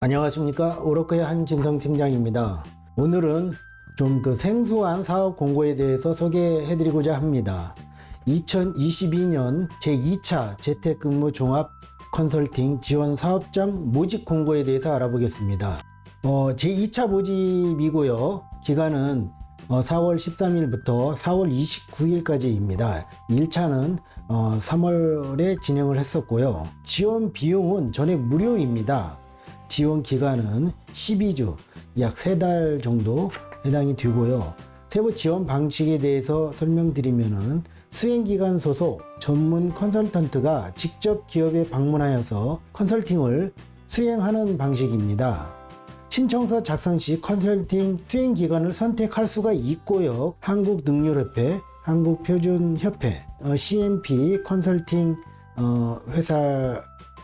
안녕하십니까 오로크의 한진성 팀장입니다. 오늘은 좀 그 생소한 사업 공고에 대해서 소개해 드리고자 합니다. 2022년 제2차 재택근무 종합 컨설팅 지원 사업장 모집 공고에 대해서 알아보겠습니다. 어, 제2차 모집이고요. 기간은 어, 4월 13일부터 4월 29일까지입니다. 1차는 어, 3월에 진행을 했었고요. 지원 비용은 전액 무료입니다. 지원 기간은 12주, 약 3달 정도 해당이 되고요. 세부 지원 방식에 대해서 설명드리면은 수행기관 소속 전문 컨설턴트가 직접 기업에 방문하여서 컨설팅을 수행하는 방식입니다. 신청서 작성 시 컨설팅 수행 기관을 선택할 수가 있고요. 한국능률협회, 한국표준협회, 어, CMP 컨설팅 어, 회사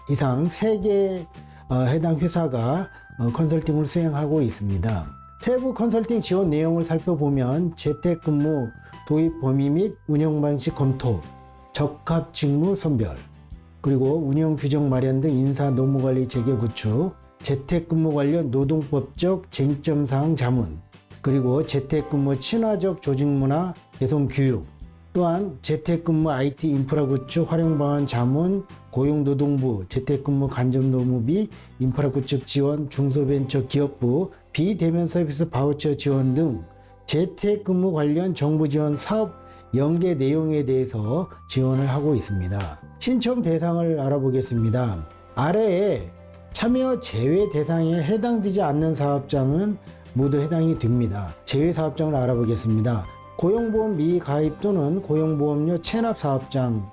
이상 3개 어, 해당 회사가 어, 컨설팅을 수행하고 있습니다. 세부 컨설팅 지원 내용을 살펴보면 재택근무 도입 범위 및 운영 방식 검토, 적합 직무 선별, 그리고 운영 규정 마련 등 인사 노무 관리 체계 구축, 재택근무 관련 노동법적 쟁점 사항 자문, 그리고 재택근무 친화적 조직 문화 개선 교육, 또한 재택근무 IT 인프라 구축 활용 방안 자문, 고용노동부, 재택근무 간접노무비, 인프라 구축 지원, 중소벤처기업부, 비대면 서비스 바우처 지원 등 재택근무 관련 정부 지원 사업 연계 내용에 대해서 지원을 하고 있습니다. 신청 대상을 알아보겠습니다. 아래에 참여 제외 대상에 해당되지 않는 사업장은 모두 해당이 됩니다. 제외 사업장을 알아보겠습니다. 고용보험 미가입 또는 고용보험료 체납 사업장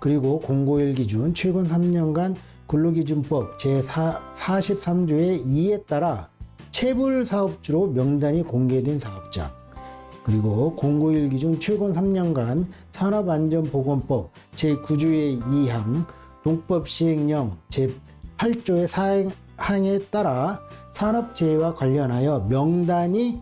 그리고 공고일 기준 최근 3년간 근로기준법 제43조의 2에 따라 체불 사업주로 명단이 공개된 사업장 그리고 공고일 기준 최근 3년간 산업안전보건법 제9조의 2항 동법 시행령 제8조의 4항에 따라 산업재해와 관련하여 명단이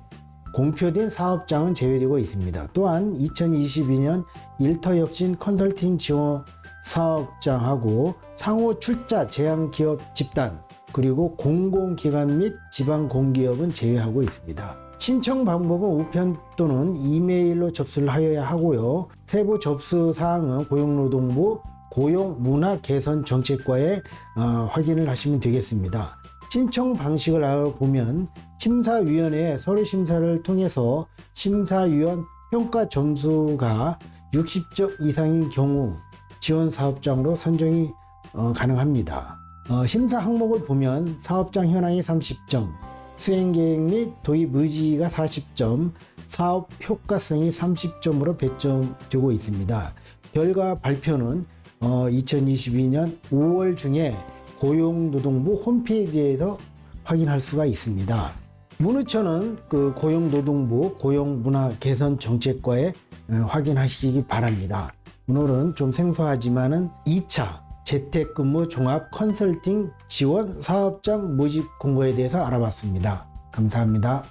공표된 사업장은 제외되고 있습니다. 또한 2022년 일터혁신 컨설팅 지원 사업장하고 상호 출자 제한 기업 집단 그리고 공공기관 및 지방 공기업은 제외하고 있습니다. 신청 방법은 우편 또는 이메일로 접수를 하여야 하고요. 세부 접수 사항은 고용노동부 고용문화개선정책과에 어, 확인을 하시면 되겠습니다. 신청 방식을 알아보면 심사위원회 서류 심사를 통해서 심사위원 평가 점수가 60점 이상인 경우 지원 사업장으로 선정이 어, 가능합니다. 어, 심사 항목을 보면 사업장 현황이 30점, 수행 계획 및 도입 의지가 40점, 사업 효과성이 30점으로 배점되고 있습니다. 결과 발표는 어, 2022년 5월 중에 고용노동부 홈페이지에서 확인할 수가 있습니다. 문의처는 그 고용노동부 고용문화개선정책과에 어, 확인하시기 바랍니다. 오늘은 좀 생소하지만은 2차 재택근무 종합 컨설팅 지원 사업장 모집 공고에 대해서 알아봤습니다. 감사합니다.